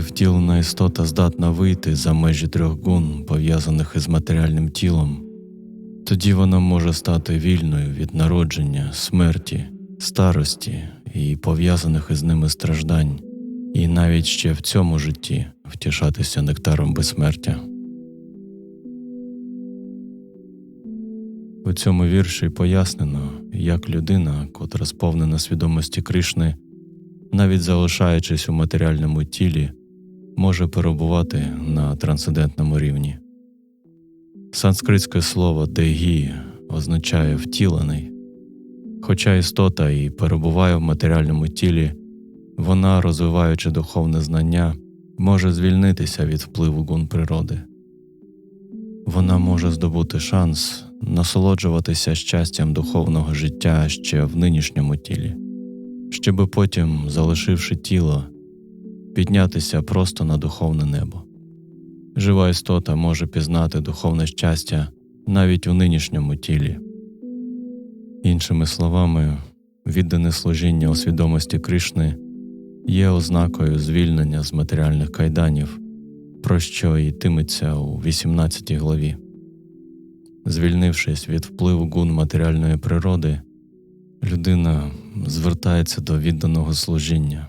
Втілена істота здатна вийти за межі трьох гун, пов'язаних із матеріальним тілом, тоді вона може стати вільною від народження, смерті, старості і пов'язаних із ними страждань, і навіть ще в цьому житті втішатися нектаром безсмертя. У цьому вірші пояснено, як людина, котра сповнена свідомості Кришни, навіть залишаючись у матеріальному тілі, може перебувати на трансцендентному рівні. Санскритське слово дегі означає втілений. Хоча істота і перебуває в матеріальному тілі, вона, розвиваючи духовне знання, може звільнитися від впливу гун природи. Вона може здобути шанс насолоджуватися щастям духовного життя ще в нинішньому тілі, щоби потім, залишивши тіло, піднятися просто на духовне небо. Жива істота може пізнати духовне щастя навіть у нинішньому тілі. Іншими словами, віддане служіння у свідомості Кришни є ознакою звільнення з матеріальних кайданів, про що йтиметься у 18 главі. Звільнившись від впливу гун матеріальної природи, людина звертається до відданого служіння,